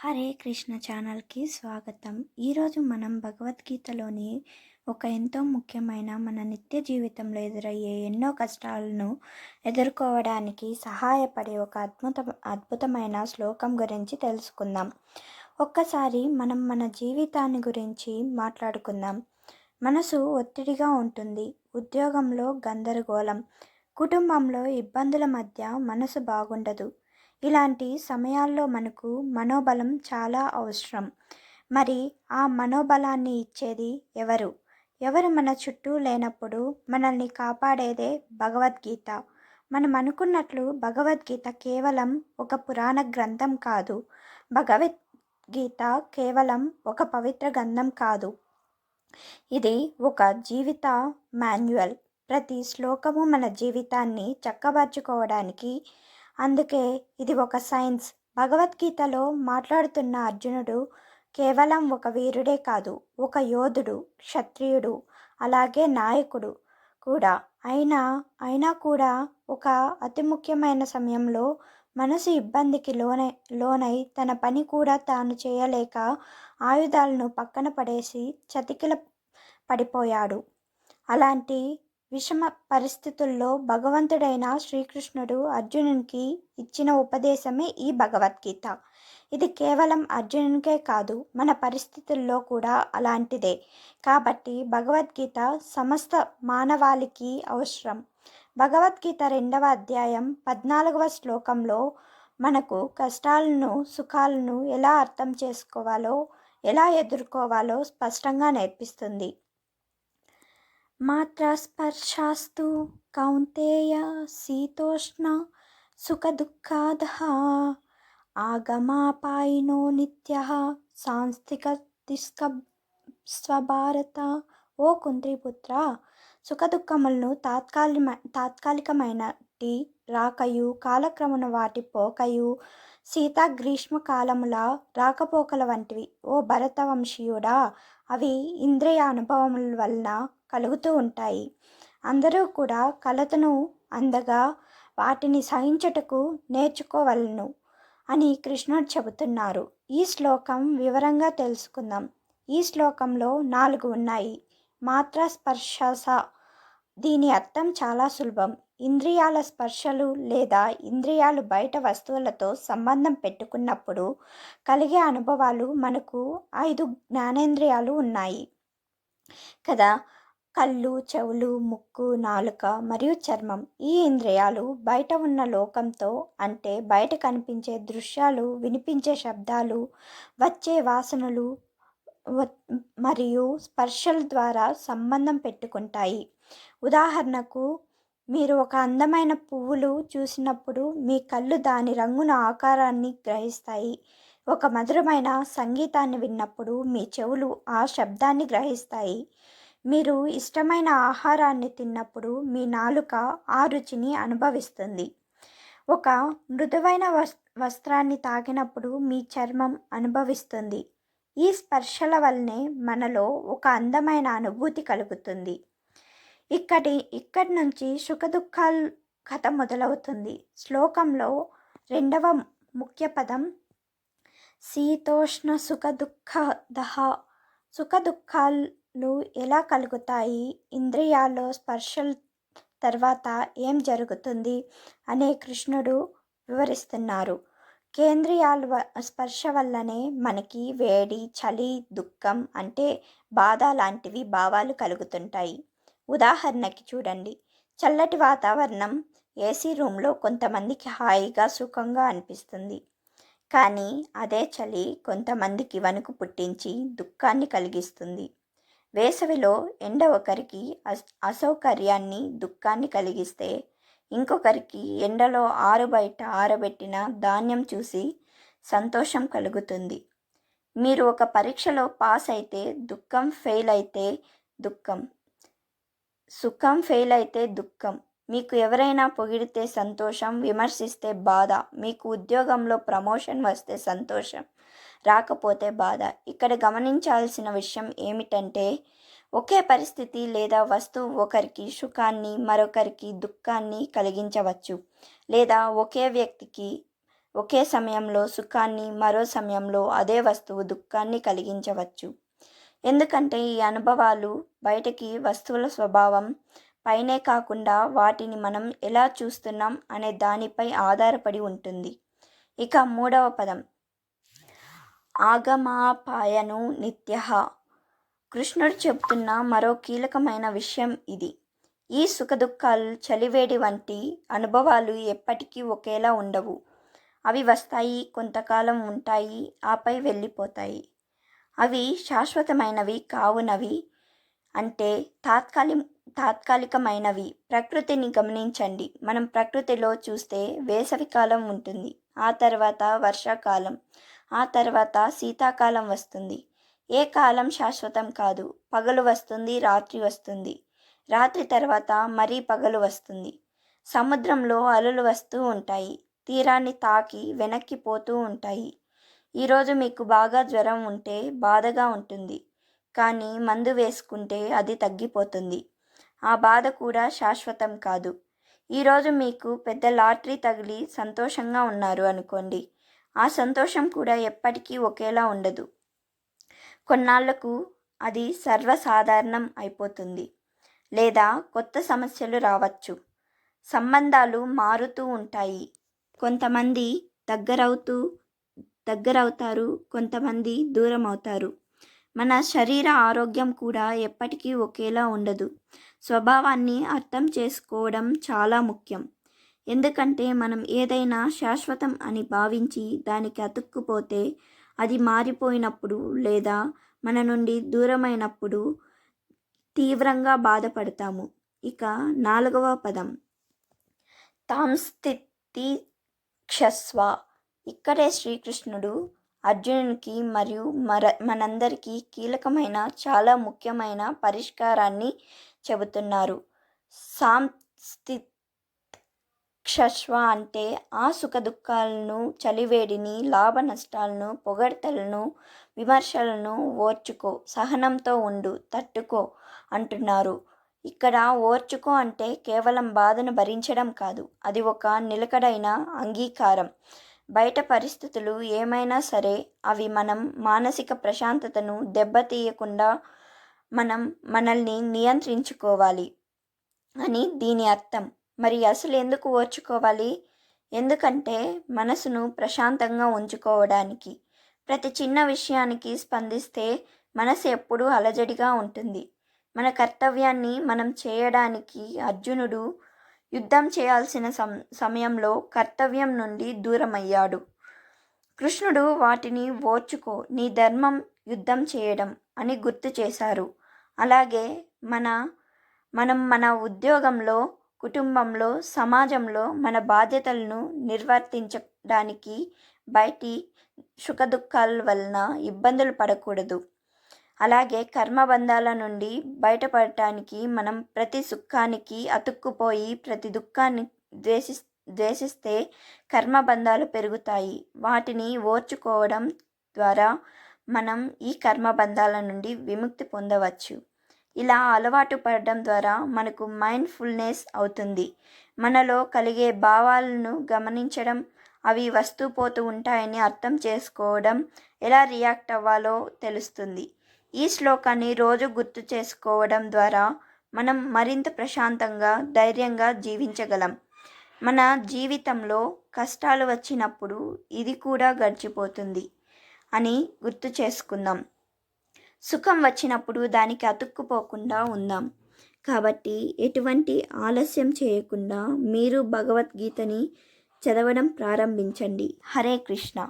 హరే కృష్ణ ఛానల్కి స్వాగతం. ఈరోజు మనం భగవద్గీతలోని ఒక ఎంతో ముఖ్యమైన మన నిత్య జీవితంలో ఎదురయ్యే ఎన్నో కష్టాలను ఎదుర్కోవడానికి సహాయపడే ఒక అద్భుత అద్భుతమైన శ్లోకం గురించి తెలుసుకుందాం. ఒక్కసారి మనం మన జీవితాన్ని గురించి మాట్లాడుకుందాం. మనసు ఒత్తిడిగా ఉంటుంది. ఉద్యోగంలో గందరగోళం. కుటుంబంలో ఇబ్బందుల మధ్య మనసు బాగుండదు. ఇలాంటి సమయాల్లో మనకు మనోబలం చాలా అవసరం. మరి ఆ మనోబలాన్ని ఇచ్చేది ఎవరు? ఎవరు మన చుట్టూ లేనప్పుడు మనల్ని కాపాడేదే భగవద్గీత. మనం అనుకున్నట్లు భగవద్గీత కేవలం ఒక పురాణ గ్రంథం కాదు. భగవద్గీత కేవలం ఒక పవిత్ర గ్రంథం కాదు. ఇది ఒక జీవిత మాన్యువల్. ప్రతి శ్లోకము మన జీవితాన్ని చక్కబరుచుకోవడానికి అందుకే ఇది ఒక సైన్స్. భగవద్గీతలో మాట్లాడుతున్న అర్జునుడు కేవలం ఒక వీరుడే కాదు ఒక యోధుడు క్షత్రియుడు అలాగే నాయకుడు కూడా. అయినా అయినా కూడా ఒక అతి ముఖ్యమైన సమయంలో మనసు ఇబ్బందికి లోనై లోనై తన పని కూడా తాను చేయలేక ఆయుధాలను పక్కన పడేసి చతికిల పడిపోయాడు. అలాంటి విషమ పరిస్థితుల్లో భగవంతుడైన శ్రీకృష్ణుడు అర్జునునికి ఇచ్చిన ఉపదేశమే ఈ భగవద్గీత. ఇది కేవలం అర్జునునికే కాదు మన పరిస్థితుల్లో కూడా అలాంటిదే. కాబట్టి భగవద్గీత సమస్త మానవాళికి అవసరం. భగవద్గీత రెండవ అధ్యాయం పద్నాలుగవ శ్లోకంలో మనకు కష్టాలను సుఖాలను ఎలా అర్థం చేసుకోవాలో ఎలా ఎదుర్కోవాలో స్పష్టంగా నేర్పిస్తుంది. మాత్రస్పర్శాస్తు కౌంతేయ శీతోష్ణ సుఖదుఃఖాద ఆగమాపాయినో నిత్య సాంస్థిక స్వభారత. ఓ కుంత్రిపుత్ర సుఖదుఖములను తాత్కాలిక తాత్కాలికమైనటి రాకయు కాలక్రమున వాటి పోకయు శీత గ్రీష్మకాలముల రాకపోకల వంటివి. ఓ భరతవంశీయుడా అవి ఇంద్రియ అనుభవముల వలన కలుగుతూ ఉంటాయి. అందరూ కూడా కలతను అందగా వాటిని సహించుటకు నేర్చుకోవలను అని కృష్ణుడు చెబుతున్నారు. ఈ శ్లోకం వివరంగా తెలుసుకుందాం. ఈ శ్లోకంలో నాలుగు ఉన్నాయి. మాత్ర స్పర్శస దీని అర్థం చాలా సులభం. ఇంద్రియాల స్పర్శలు లేదా ఇంద్రియాలు బయట వస్తువులతో సంబంధం పెట్టుకున్నప్పుడు కలిగే అనుభవాలు మనకు ఐదు జ్ఞానేంద్రియాలు ఉన్నాయి. కదా? కళ్ళు చెవులు ముక్కు నాలుక మరియు చర్మం ఈ ఇంద్రియాలు బయట ఉన్న లోకంతో అంటే బయట కనిపించే దృశ్యాలు వినిపించే శబ్దాలు వచ్చే వాసనలు మరియు స్పర్శల ద్వారా సంబంధం పెట్టుకుంటాయి. ఉదాహరణకు మీరు ఒక అందమైన పువ్వులు చూసినప్పుడు మీ కళ్ళు దాని రంగున ఆకారాన్ని గ్రహిస్తాయి. ఒక మధురమైన సంగీతాన్ని విన్నప్పుడు మీ చెవులు ఆ శబ్దాన్ని గ్రహిస్తాయి. మీరు ఇష్టమైన ఆహారాన్ని తిన్నప్పుడు మీ నాలుక ఆ రుచిని అనుభవిస్తుంది. ఒక మృదువైన వస్ వస్త్రాన్ని తాకినప్పుడు మీ చర్మం అనుభవిస్తుంది. ఈ స్పర్శల వల్లనే మనలో ఒక అందమైన అనుభూతి కలుగుతుంది. ఇక్కడి ఇక్కడి నుంచి సుఖదుఖాల కథ మొదలవుతుంది. శ్లోకంలో రెండవ ముఖ్య పదం శీతోష్ణ సుఖ దుఃఖ దహ. సుఖ దుఃఖాలు ఎలా కలుగుతాయి? ఇంద్రియాల్లో స్పర్శల తర్వాత ఏం జరుగుతుంది? అనే కృష్ణుడు వివరిస్తున్నారు. కేంద్రియాల స్పర్శ వల్లనే మనకి వేడి చలి దుఃఖం అంటే బాధ లాంటివి భావాలు కలుగుతుంటాయి. ఉదాహరణకి చూడండి. చల్లటి వాతావరణం ఏసీ రూమ్లో కొంతమందికి హాయిగా సుఖంగా అనిపిస్తుంది. కానీ అదే చలి కొంతమందికి వణుకు పుట్టించి దుఃఖాన్ని కలిగిస్తుంది. వేసవిలో ఎండ ఒకరికి అస్ అసౌకర్యాన్ని దుఃఖాన్ని కలిగిస్తే ఇంకొకరికి ఎండలో ఆరుబయట ఆరబెట్టిన ధాన్యం చూసి సంతోషం కలుగుతుంది. మీరు ఒక పరీక్షలో పాస్ అయితే దుఃఖం ఫెయిల్ అయితే దుఃఖం. సుఖం ఫెయిల్ అయితే దుఃఖం. మీకు ఎవరైనా పొగిడితే సంతోషం విమర్శిస్తే బాధ. మీకు ఉద్యోగంలో ప్రమోషన్ వస్తే సంతోషం. రాకపోతే బాధ. ఇక్కడ గమనించాల్సిన విషయం ఏమిటంటే ఒకే పరిస్థితి లేదా వస్తువు ఒకరికి సుఖాన్ని మరొకరికి దుఃఖాన్ని కలిగించవచ్చు. లేదా ఒకే వ్యక్తికి ఒకే సమయంలో సుఖాన్ని మరో సమయంలో అదే వస్తువు దుఃఖాన్ని కలిగించవచ్చు. ఎందుకంటే ఈ అనుభవాలు బయటకి వస్తువుల స్వభావం పైనే కాకుండా వాటిని మనం ఎలా చూస్తున్నాం అనే దానిపై ఆధారపడి ఉంటుంది. ఇక మూడవ పదం. ఆగమాపాయను నిత్య. కృష్ణుడు చెబుతున్న మరో కీలకమైన విషయం ఇది. ఈ సుఖదుఖాలు చలివేడి వంటి అనుభవాలు ఎప్పటికీ ఒకేలా ఉండవు. అవి వస్తాయి కొంతకాలం ఉంటాయి ఆపై వెళ్ళిపోతాయి. అవి శాశ్వతమైనవి కావునవి అంటే తాత్కాలి తాత్కాలికమైనవి. ప్రకృతిని గమనించండి. మనం ప్రకృతిలో చూస్తే వేసవికాలం ఉంటుంది. ఆ తర్వాత వర్షాకాలం. ఆ తర్వాత శీతాకాలం వస్తుంది. ఏ కాలం శాశ్వతం కాదు. పగలు వస్తుంది రాత్రి వస్తుంది. రాత్రి తర్వాత మరీ పగలు వస్తుంది. సముద్రంలో అలలు వస్తూ ఉంటాయి. తీరాన్ని తాకి వెనక్కి పోతూ ఉంటాయి. ఈరోజు మీకు బాగా జ్వరం ఉంటే బాధగా ఉంటుంది. కానీ మందు వేసుకుంటే అది తగ్గిపోతుంది. ఆ బాధ కూడా శాశ్వతం కాదు. ఈరోజు మీకు పెద్ద లాటరీ తగిలి సంతోషంగా ఉన్నారు అనుకోండి. ఆ సంతోషం కూడా ఎప్పటికీ ఒకేలా ఉండదు. కొన్నాళ్ళకు అది సర్వసాధారణం అయిపోతుంది. లేదా కొత్త సమస్యలు రావచ్చు. సంబంధాలు మారుతూ ఉంటాయి. కొంతమంది దగ్గరవుతూ దగ్గరవుతారు కొంతమంది దూరం అవుతారు మన శరీర ఆరోగ్యం కూడా ఎప్పటికీ ఒకేలా ఉండదు. స్వభావాన్ని అర్థం చేసుకోవడం చాలా ముఖ్యం. ఎందుకంటే మనం ఏదైనా శాశ్వతం అని భావించి దానికి అతుక్కుపోతే అది మారిపోయినప్పుడు లేదా మన నుండి దూరమైనప్పుడు తీవ్రంగా బాధపడతాము. ఇక నాలుగవ పదం. తాంస్థితి క్షస్వ. ఇక్కడే శ్రీకృష్ణుడు అర్జునునికి మరియు మర మనందరికీ కీలకమైన చాలా ముఖ్యమైన పరిష్కారాన్ని చెబుతున్నారు. సాంస్థితి క్షస్వ అంటే ఆ సుఖ దుఃఖాలను చలివేడిని లాభ నష్టాలను పొగడ్తలను విమర్శలను ఓర్చుకో సహనంతో ఉండు తట్టుకో అంటున్నారు. ఇక్కడ ఓర్చుకో అంటే కేవలం బాధను భరించడం కాదు అది ఒక నిలకడైన అంగీకారం. బయట పరిస్థితులు ఏమైనా సరే అవి మనం మానసిక ప్రశాంతతను దెబ్బతీయకుండా మనం మనల్ని నియంత్రించుకోవాలి అని దీని అర్థం. మరి అసలు ఎందుకు ఓర్చుకోవాలి? ఎందుకంటే మనసును ప్రశాంతంగా ఉంచుకోవడానికి ప్రతి చిన్న విషయానికి స్పందిస్తే మనసు ఎప్పుడూ అలజడిగా ఉంటుంది. మన కర్తవ్యాన్ని మనం చేయడానికి అర్జునుడు యుద్ధం చేయాల్సిన సం సమయంలో కర్తవ్యం నుండి దూరమయ్యాడు. కృష్ణుడు వాటిని ఓర్చుకో నీ ధర్మం యుద్ధం చేయడం అని గుర్తు చేశారు. అలాగే మన మనం మన ఉద్యోగంలో కుటుంబంలో సమాజంలో మన బాధ్యతలను నిర్వర్తించడానికి బయటి సుఖదుఖాల వలన ఇబ్బందులు పడకూడదు. అలాగే కర్మబంధాల నుండి బయటపడటానికి మనం ప్రతి సుఖానికి అతుక్కుపోయి ప్రతి దుఃఖాన్ని ద్వేషి ద్వేషిస్తే కర్మబంధాలు పెరుగుతాయి. వాటిని ఓర్చుకోవడం ద్వారా మనం ఈ కర్మబంధాల నుండి విముక్తి పొందవచ్చు. ఇలా అలవాటు పడడం ద్వారా మనకు మైండ్ఫుల్నెస్ అవుతుంది. మనలో కలిగే భావాలను గమనించడం అవి వస్తూ పోతూ ఉంటాయని అర్థం చేసుకోవడం ఎలా రియాక్ట్ అవ్వాలో తెలుస్తుంది. ఈ శ్లోకాన్ని రోజు గుర్తు చేసుకోవడం ద్వారా మనం మరింత ప్రశాంతంగా ధైర్యంగా జీవించగలం. మన జీవితంలో కష్టాలు వచ్చినప్పుడు ఇది కూడా గడిచిపోతుంది అని గుర్తు చేసుకుందాం. సుఖం వచ్చినప్పుడు దానికి అతుక్కుపోకుండా ఉందాం. కాబట్టి ఎటువంటి ఆలస్యం చేయకుండా మీరు భగవద్గీతని చదవడం ప్రారంభించండి. హరే కృష్ణ.